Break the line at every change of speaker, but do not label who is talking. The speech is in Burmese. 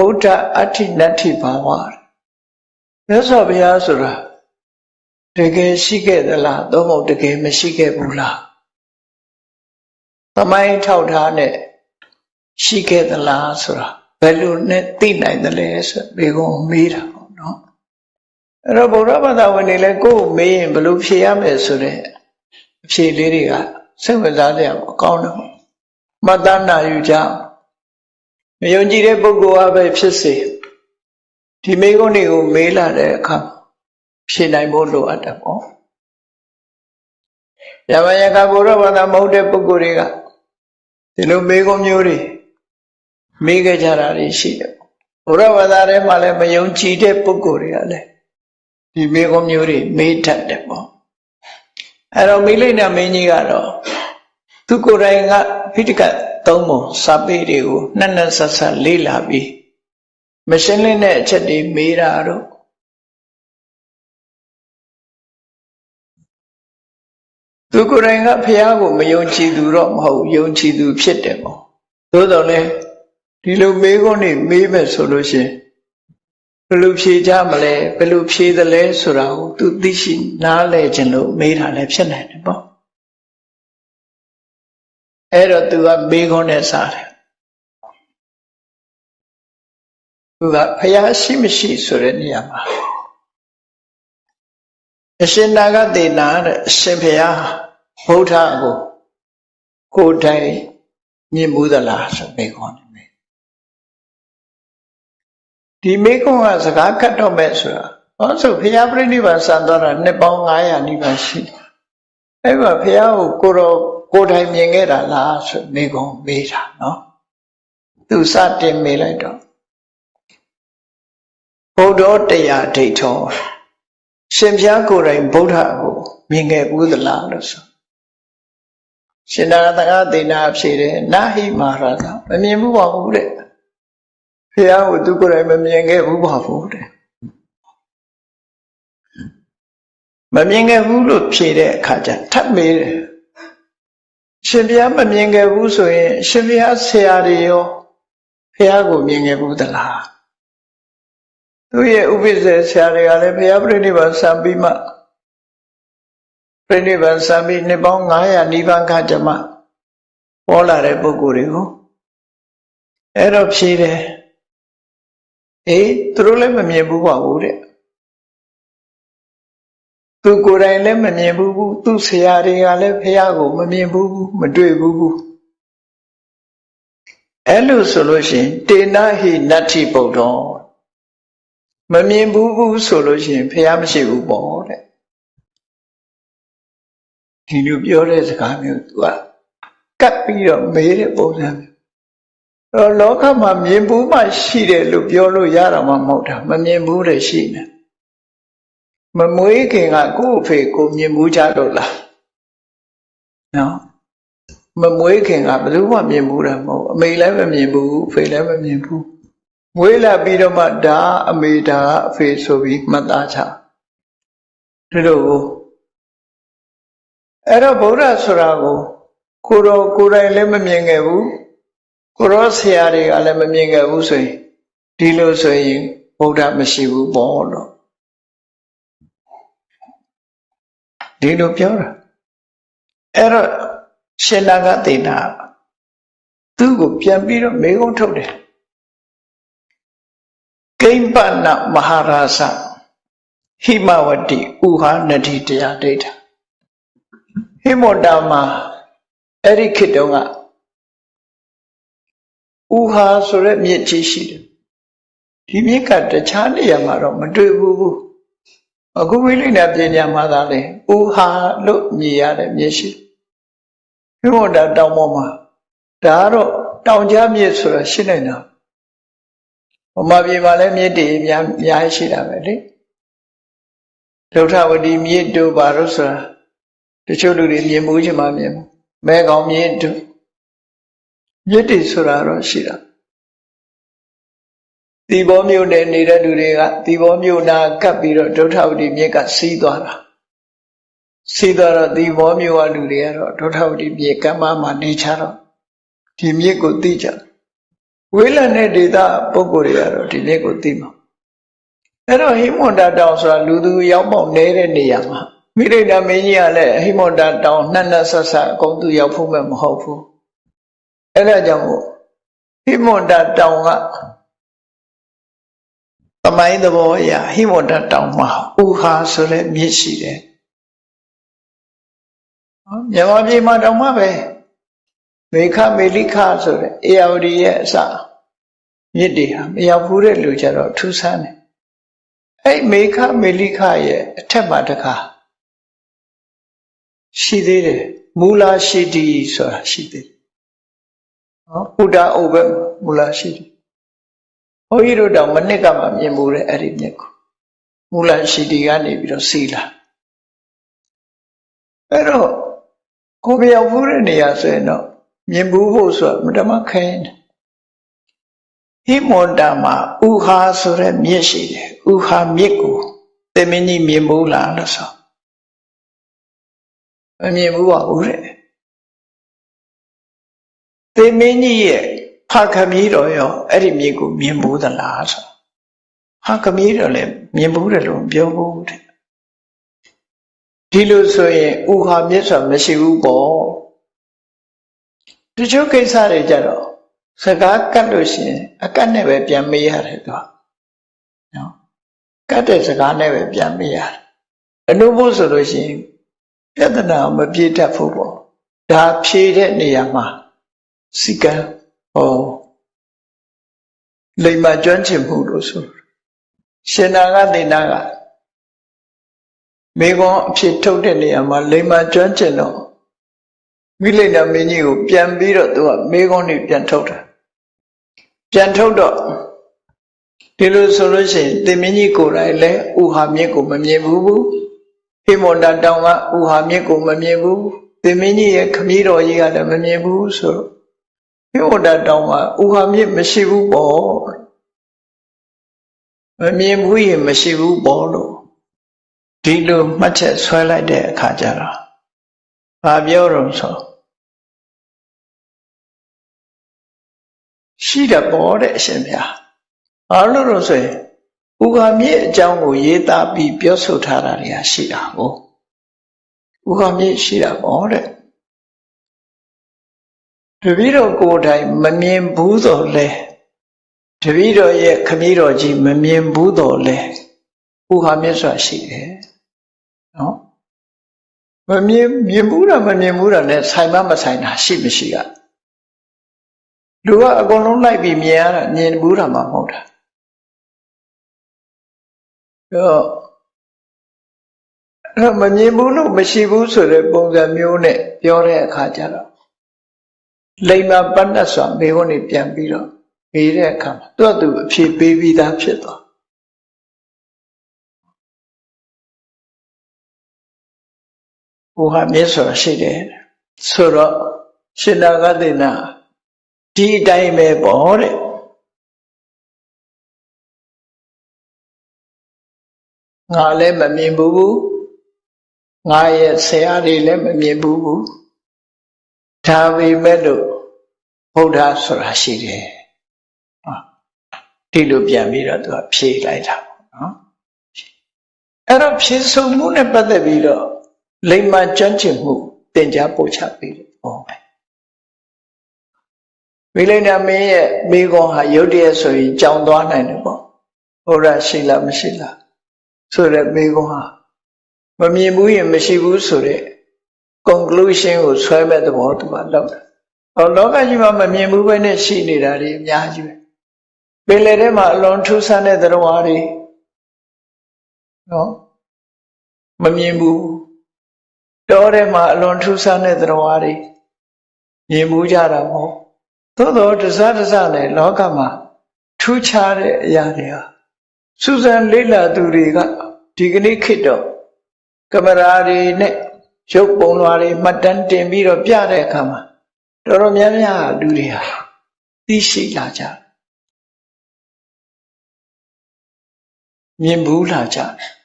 ဗုဒ္ဓအဋ္ဌိနတ္ထိဘာဝမြတ်စွာဘုရားဆိုတာတကယ်ရှိခဲ့သလားသို့မဟုတ်တကယ်မရှိခဲ့ဘူးလားသမိုင်းထောက်ထားနဲ့ရှိခဲ့သလားဆိုတာဘယ်လိုနဲ့သိနိုင်သလဲဆိုဘေကုံမေးတာပေါ့နော်အဲ့တော့ဗုဒ္ဓဘာသာဝင်တွေလည်းကိုယ်ကိုမေးရင်ဘယ်လိုဖြေရမလဲဆိုတဲ့အဖြေလေးတွေကစိတ်ဝင်စားစရာပေါ့ကောင်းတယ်ပေါ့မှတ်သားနာယူကြအောင် မယုံကြည်တဲ့ပုဂ္ဂိုလ်အပဲဖြစ်စေဒီမိကုံးတွေကိုမေးလာတဲ့အခါမှာဖြေနိုင်ဖို့လိုအပ်တယ်ပေါ့ယမယကဘုရားဘာသာမဟုတ်တဲ့ပုဂ္ဂိုလ်တွေကဒီလိုမေးခွန်းမျိုးတွေမေးခဲ့ကြတာတွေရှိတယ်ပေါ့ဘုရားဘာသာထဲမှာလည်းမယုံကြည်တဲ့ပုဂ္ဂိုလ်တွေကလည်းဒီမေးခွန်းမျိုးတွေမေးတတ်တယ်ပေါ့အဲ့တော့မိလိမ့်နာမင်းကြီးကတော့သူကိုယ်တိုင်ကဖိတက သုံးပုံစာပေတွေကိုနှစ်နှစ်ဆက်ဆက်လေ့လာပြီးမရှင်းလင်းတဲ့အချက်တွေမေးတာတော့သူကိုယ်တိုင်ကဖះကိုမယုံကြည်သူတော့မဟုတ်ယုံကြည်သူဖြစ်တယ်ပေါ့သို့တော်လည်းဒီလိုမေးခွန်းတွေမေးမယ်ဆိုလို့ရှိရင်ဘယ်လိုဖြေကြမလဲဘယ်လိုဖြေသလဲဆိုတာကိုသူသိရှိနားလည်ခြင်းလို့မေးတာလည်းဖြစ်နိုင်တယ်ပေါ့ အဲ့တော့သူကမေးခွန်းနဲ့စားတယ်သူကဖះရှိမရှိဆိုတဲ့နေရာမှာအရှင်နာဂတေနာတဲ့အရှင်ဖះဗုဒ္ဓကိုကိုယ်တိုင်မြင်မှုသလားဆိုမေးခွန်းနေမေးဒီမေးခွန်းကစကားကတ်တော့မဲ့ဆိုတာဟောဆိုဖះပြိဋိဘံစံသွားတာနှစ်ပေါင်း900နိဗ္ဗာန်ရှိတယ်အဲ့မှာဖះကိုကိုတော် ကိုယ်တိုင်မြင်ခဲ့တာလားဆိုမေးခွန်းမေးတာနော်သူစတင်မေးလိုက်တော့ဗုဒ္ဓတရားဒိဋ္ဌောရှင်ဖျားကိုယ်တိုင်ဗုဒ္ဓကိုမြင်ခဲ့ဘူးသလားလို့ဆိုရှင်နာတကသေနာဖြေတယ်နာဟိမာရသာမမြင်ဘူးပါဘူးတဲ့ဖျားကိုသူကိုယ်တိုင်မမြင်ခဲ့ဘူးပါဘူးတဲ့မမြင်ခဲ့ဘူးလို့ဖြေတဲ့အခါကျထပ်မေးတယ် ရှင်ဖျားမမြင်ခဲ့ဘူးဆိုရင် ရှင်ဖျားဆရာတွေရောဖျားကိုမြင်ခဲ့ဘူးသလားသူရဲ့ဥပိ္ပဇေဆရာတွေကလည်းဘုရားပြိဋိဘံစံပြီးမှပြိဋိဘံစံပြီးနှစ်ပေါင်း900နိဗ္ဗာန်ခါကျမှပေါ်လာတဲ့ပုဂ္ဂိုလ်တွေကိုအဲ့တော့ဖြေတယ်အေးသူတို့လည်းမမြင်ဘူးပါဘူးတဲ့ သူကိုယ်တိုင်လည်းမမြင်ဘူးဘူးသူဆရာတွေကလည်းဘုရားကိုမမြင်ဘူးဘူးမတွေ့ဘူးဘူးအဲ့လိုဆိုလို့ရှိရင်တေနဟိနတ္ထိပုဒ္ဓောမမြင်ဘူးဘူးဆိုလို့ရှိရင်ဖះမရှိဘူးပေါ့တဲ့ဒီလိုပြောတဲ့စကားမျိုး तू ကကပ်ပြီးတော့မေးတဲ့ပုံစံမျိုးတော့လောကမှာမြင်ဘူးမှရှိတယ်လို့ပြောလို့ရတာမှမဟုတ်တာမမြင်ဘူးတဲ့ရှိနေ မမွေးခင်ကကိုယ့်အဖေကိုမြင်ဘူးကြလို့လားနော်မမွေးခင်ကဘယ်သူမှမြင်ဘူးတာမဟုတ်အမေလည်းမမြင်ဘူးအဖေလည်းမမြင်ဘူးမွေးလာပြီးတော့မှဒါအမေဒါအဖေဆိုပြီးမှတ်သားချဒီလိုကိုအဲ့တော့ဗုဒ္ဓဆိုတာကိုကိုတော်ကိုယ်တိုင်လည်းမမြင်ခဲ့ဘူးကိုရောဆရာတွေကလည်းမမြင်ခဲ့ဘူးဆိုရင်ဒီလိုဆိုရင်ဗုဒ္ဓမရှိဘူးပေါ့လို့ ဒီလိုပြောတာအဲ့တော့ရှင်နာကတေနာသူ့ကိုပြန်ပြီးတော့မေးခွန်းထုတ်တယ်ကိမ္ပနမဟာရာဇဟိမဝတိဥဟာနတိတရားဒိဋ္ဌဟိမောတာမှာအဲ့ဒီခေတ်တုန်းကဥဟာဆိုတဲ့မြစ်ကြီးရှိတယ်ဒီမြစ်ကတခြားနေရာမှာတော့မတွေ့ဘူးဘူး အခုဝိလိဏပညာမှာသာလေဥဟာလို့မြည်ရတဲ့မြစ်ရှိဟိမောတာတောင်ပေါ်မှာဒါကတော့တောင်ကြားမြစ်ဆိုတာရှိနေတာဗမာပြည်မှာလည်းမြစ်တွေအများအများရှိတာပဲလေဒုဋ္ဌဝတီမြစ်တို့ဘာလို့ဆိုတာတချို့လူတွေမြင်မှုချင်မှမြင်မှုမဲကောင်မြစ်တို့မြစ်တွေဆိုတာတော့ရှိတာ ဒီဘောမြို့နယ်နေတဲ့လူတွေကဒီဘောမြို့နာကပ်ပြီးတော့ဒုဋ္ဌဝတီမြစ်ကစီးသွားတာစီးသွားတော့ဒီဘောမြို့ကလူတွေကတော့ဒုဋ္ဌဝတီမြစ်ကမ်းမမှာနေချတော့ဒီမြစ်ကိုသိကြဝေးလံတဲ့ဒေသပုဂ္ဂိုလ်တွေကတော့ဒီနေ့ကိုသိမှာအဲ့တော့ဟိမွန်တာတောင်ဆိုတာလူသူရောက်ပေါက်နေတဲ့နေရာမှာမိရိဒမင်းကြီးကလည်းဟိမွန်တာတောင်နှက်နှက်ဆက်ဆက်အကုန်သူရောက်ဖို့မဲ့မဟုတ်ဘူးအဲ့ဒါကြောင့်မို့ဟိမွန်တာတောင်က သမိုင်းသဘောအရဟိမွန်တာတောင်မှာဥဟာဆိုတဲ့မြစ်ရှိတယ်မြန်မာပြည်မှာတောင်မှပဲမေခမေလိခဆိုတဲ့အေယဝတီရဲ့အစမြစ်တွေဟာမရောက်ဘူးတဲ့လူကြတော့ထူးဆန်းတယ်အဲ့မေခမေလိခရဲ့အထက်မှာတခါရှိသေးတယ်မူလာရှိတီဆိုတာရှိသေးတယ်နော်ဥဒ္ဒအုပ်ပဲမူလာရှိတီ ဘုန်းကြီးတို့တောင်မနစ်ကမှမြင်မှုတဲ့အဲ့ဒီမြစ်ကိုမူလာရှိတီကနေပြီးတော့စီလာအဲ့တော့ကိုမရောက်ဘူးတဲ့နေရာဆိုရင်တော့မြင်ဘူးဖို့ဆိုတာမတမခိုင်းတယ်ဟိမွန်တာမှာဥဟာဆိုတဲ့မြစ်ရှိတယ်ဥဟာမြစ်ကိုသေမင်းကြီးမြင်ဘူးလားလို့ဆိုမမြင်ဘူးပါဘူးတဲ့သေမင်းကြီးရဲ့ ဖခမီးတော်ရောအဲ့ဒီမြစ်ကိုမြင်ဘူးသလားဆိုဟာခမီးတော်လည်းမြင်ဘူးတယ်လို့ပြောဘူးတဲ့ဒီလိုဆိုရင်ဥဟာမြစ်ဆိုတာမရှိဘူးပေါ့တချို့ကိစ္စတွေကြတော့စကားကတ်လို့ရှိရင်အကတ်နဲ့ပဲပြန်မေးရတယ်သူကနော်ကတ်တဲ့စကားနဲ့ပဲပြန်မေးရတယ်အနုဘုဆိုလို့ရှိရင်ပြဿနာမပြေတတ်ဘူးပေါ့ဒါဖြေတဲ့နေရာမှာစီကံ ဟောလိမ္မာကျွမ်းကျင်မှုလို့ဆိုရှင်နာကဒေနာကမိကွန်အဖြစ်ထုတ်တဲ့နေရာမှာလိမ္မာကျွမ်းကျင်တော့မိလိမ့်နာမင်းကြီးကိုပြန်ပြီးတော့သူကမိကွန်နေပြန်ထုတ်တာပြန်ထုတ်တော့ဒီလိုဆိုလို့ရှိရင်တင်မင်းကြီးကိုယ်တိုင်လည်းဥဟာမြစ်ကိုမမြင်ဘူးဘူးဟိမွန်တတောင်ကဥဟာမြစ်ကိုမမြင်ဘူးတင်မင်းကြီးရဲ့ခမည်းတော်ကြီးကလည်းမမြင်ဘူးဆိုတော့ ဟိမွန်တတောင်ကဥဟာမြစ်မရှိဘူးပေါ့မမြင်ဘူးရင်မရှိဘူးပေါ့လို့ဒီလိုမှတ်ချက်ဆွဲလိုက်တဲ့အခါကျတော့ဘာပြောတော့ဆိုရှိတယ်ပေါ့တဲ့အရှင်ဗျာဘာလို့လို့ဆိုရင်ဥက္ကမြစ်အကြောင်းကိုရေးသားပြီးပြောဆိုထားတာတွေကရှိတာကိုဥက္ကမြစ်ရှိတာပေါ့တဲ့ တပည့်တော်ကိုယ်တိုင်မမြင်ဘူးတော့လဲတပည့်တော်ရဲ့ခမည်းတော်ကြီးမမြင်ဘူးတော့လဲဥက္ကမြစ်ဆိုတာရှိတယ်နော်မမြင်မြင်ဘူးတာမမြင်ဘူးတာနဲ့ဆိုင်မမဆိုင်တာရှိမရှိကလူကအကုန်လုံးလိုက်ပြီးမြင်ရတာမြင်ဘူးတာမှမဟုတ်တာတော့အဲ့မမြင်ဘူးလို့မရှိဘူးဆိုတဲ့ပုံစံမျိုးနဲ့ပြောတဲ့အခါကျတော့ လိမ္မာပတ္တဆိုမေခွန်းနေပြန်ပြီးတော့မေးတဲ့အခါမှာသူ့အတူအဖြေပေးပြီးသားဖြစ်သွားဟိုဟာမြစ်ဆိုတာရှိတယ်ဆိုတော့ရှင်နာဂတိနာဒီအတိုင်းပဲပေါ့တဲ့ငါလည်းမမြင်ဘူးငါရဲ့ဆရာတွေလည်းမမြင်ဘူး ဒါပေမဲ့လို့ဘုရားဆိုတာရှိတယ်ဒီလိုပြန်ပြီးတော့သူကဖြေလိုက်တာပေါ့နော်အဲ့တော့ဖြေဆိုမှုနဲ့ပတ်သက်ပြီးတော့လိမ္မာကြမ်းကျင်မှုတင် जा ပို့ချပေးတယ်ဟောပဲမိလိန်နာမင်းရဲ့မိကွန်ဟာရုတ်တရက်ဆိုရင်ကြောင်သွားနိုင်တယ်ပေါ့ဘုရားရှိလားမရှိလားဆိုတဲ့မိကွန်ဟာမမြင်ဘူးရင်မရှိဘူးဆိုတဲ့ conclusion ကိုဆွဲမဲ့သဘောသူကလောက်တယ်။ဟောလောကကြီးမှာမမြင်ဘူးပဲနဲ့ရှိနေတာတွေအများကြီးပဲ။ပင်လယ်ထဲမှာအလွန်ထူးဆန်းတဲ့သတ္တဝါတွေနော်မမြင်ဘူးတောထဲမှာအလွန်ထူးဆန်းတဲ့သတ္တဝါတွေမြင်မှုကြတာမဟုတ်သို့တော့တစားတစားနဲ့လောကမှာထူးခြားတဲ့အရာတွေဟာစူးစမ်းလေ့လာသူတွေကဒီကနေ့ခေတ်တော့ကင်မရာတွေနဲ့ ရုပ်ပုံလွှာတွေမှတ်တမ်းတင်ပြီးတော့ပြတဲ့အခါမှာတော်တော်များများလူတွေဟာသိရှိလာကြမြင်ဘူးလာကြတယ်